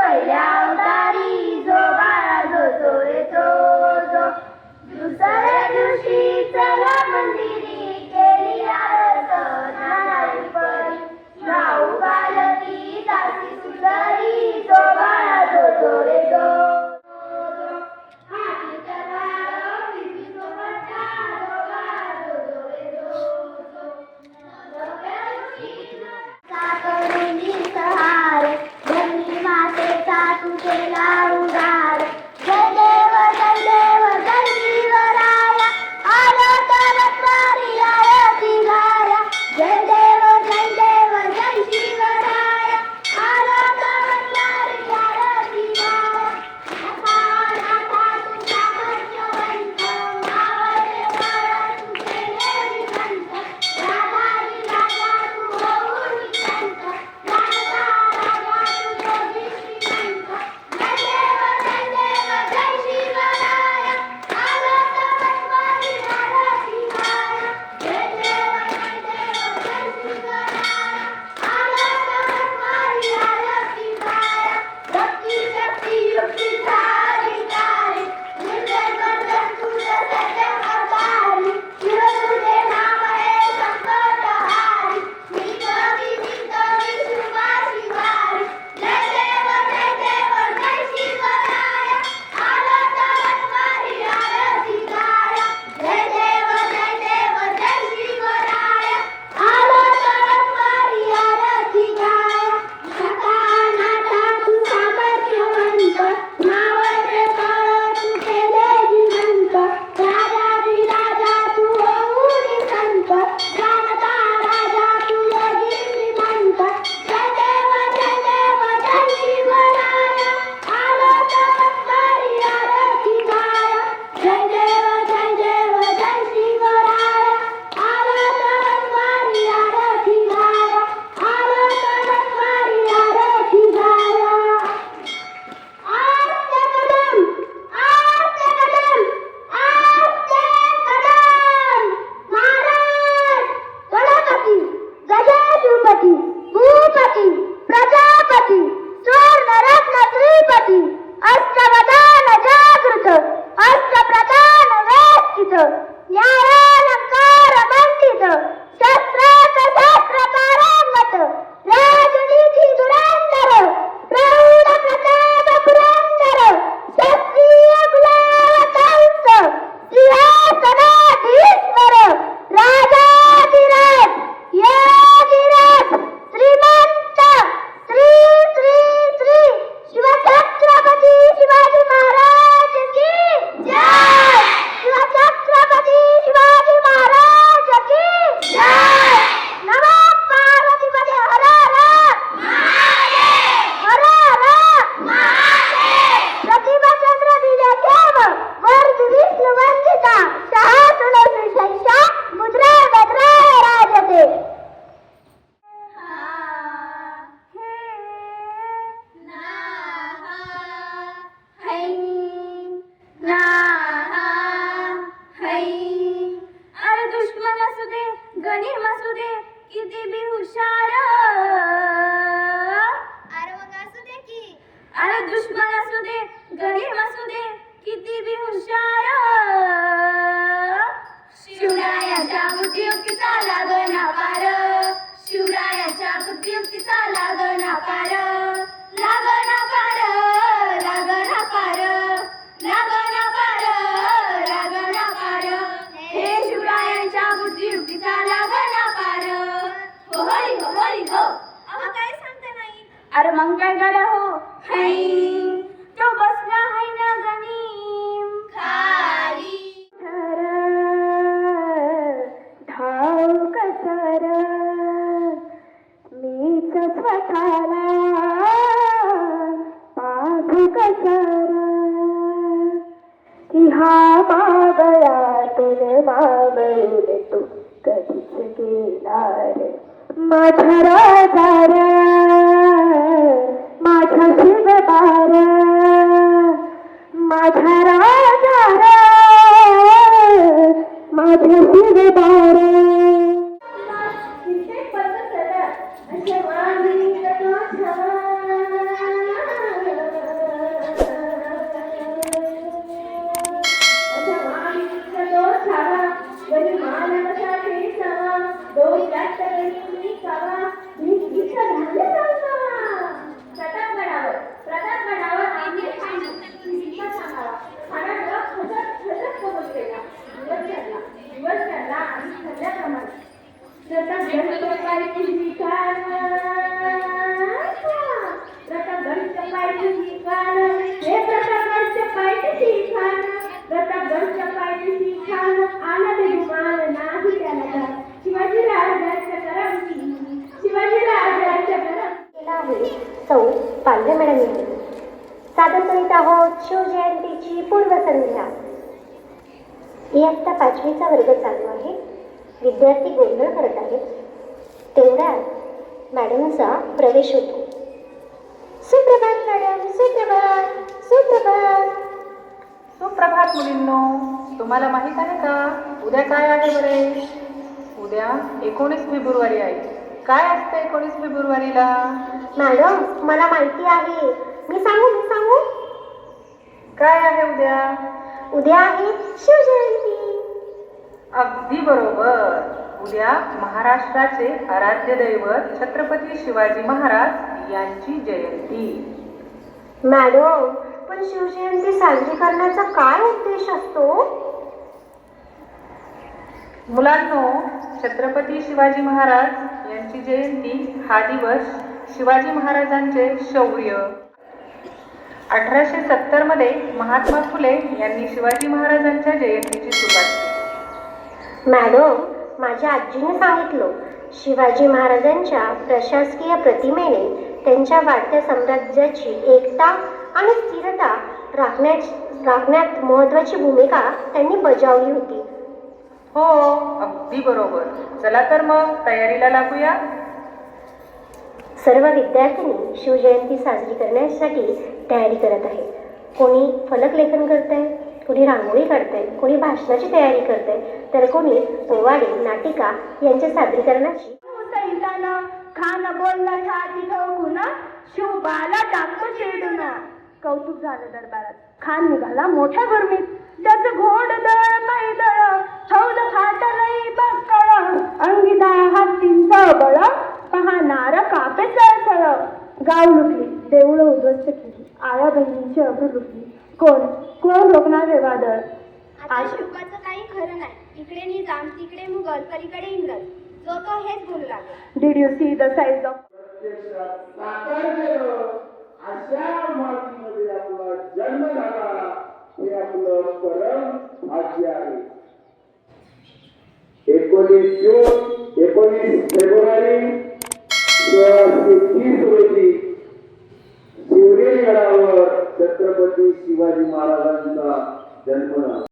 bảy đào ta हुशार अरे मग असू दे की. अरे दुश्मन असू दे गरीब असू दे किती बी हुशार. शिवरायाच्या बुद्धियुक्तीचा लागो मंगळ ग्रहो हैम तो बसला है ना गनीम खाली। धाव कसर। मीच स्वतःला पाठ कसर। की हा मावया तुले मावळून तू कधीच गेला रे माझ्या राजाऱ्या माझ्या शिवबाऱ्या माझ्या राजाऱ्या माझ्या शिवबाऱ्या इयत्ता पाचवीचा वर्ग चालू आहे. विद्यार्थी गोंधळ करत आहेत. तेवढ्यात मॅडमचा प्रवेश होतो. सुप्रभात मॅडम सुप्रभात सुप्रभात. सुप्रभात मुलींनो तुम्हाला माहीत आहे का? उद्या काय आहे बरे? उद्या एकोणीस फेब्रुवारी आहे. काय असतं एकोणीस फेब्रुवारीला मॅडम मला माहिती आहे. मी सांगू मी सांगू? काय आहे उद्या? उद्या आहे शिवजयंती. अगदी बरोबर. उद्या महाराष्ट्राचे आराध्य दैवत छत्रपती शिवाजी महाराज यांची जयंती. मॅडम पण शिवजयंती साजरी करण्याचा काय उद्देश असतो? मुलांनो छत्रपती शिवाजी महाराज यांची जयंती हा दिवस शिवाजी महाराजांचे शौर्य. अठराशे सत्तरमध्ये महात्मा फुले यांनी शिवाजी महाराजांच्या जयंतीची सुरुवात केली. मॅडम माझ्या आजीने सांगितलं शिवाजी महाराजांच्या प्रशासकीय प्रतिमेने त्यांच्या वाढत्या साम्राज्याची एकता आणि स्थिरता राखण्यात राखण्यात महत्त्वाची भूमिका त्यांनी बजावली होती. हो अगदी बरोबर. चला तर मग तयारीला लागूया. सर्व विद्यार्थ्यांनी शिवजयंती साजरी करण्यासाठी तयारी करत आहे. कोणी फलक लेखन करत आहे कोणी रांगोळी काढत आहे कोणी भाषणाची तयारी करत आहे तर कोणी पोवाडे नाटिका यांच्या सादरीकरणाची. खान बोलला छाती ठोकून शिवबाला टाकतो चिरडून कौतुक झालं दरबारात. खान निघाला मोठ्या गर्मीत. त्याचं घोड दळ पैदळ छौद फाटलई बक्कळ. हात हत्तींचं बळ पाहणार कापे चळचळ गाव लुटली देऊळ उद्ध्वस्त केली आया बहिणींची अब्रू लुटली. कोण? कोण रोखणार हे वादळ? काही खरं नाही. इकडे निजाम तिकडे मुघल पलीकडे इंग्रज. जो तो हेच बोलू लागला. Did you see the size of प्रत्यक्षात साकार केलं. अशा मातीमध्ये आपला जन्म झाला. हे आपलं परम भाग्य आहे. एकोणीस जून एकोणीस फेब्रुवारी सोळाशे तीस रोजी शिवनेरी गडावर छत्रपती शिवाजी महाराजांचा जन्म झाला.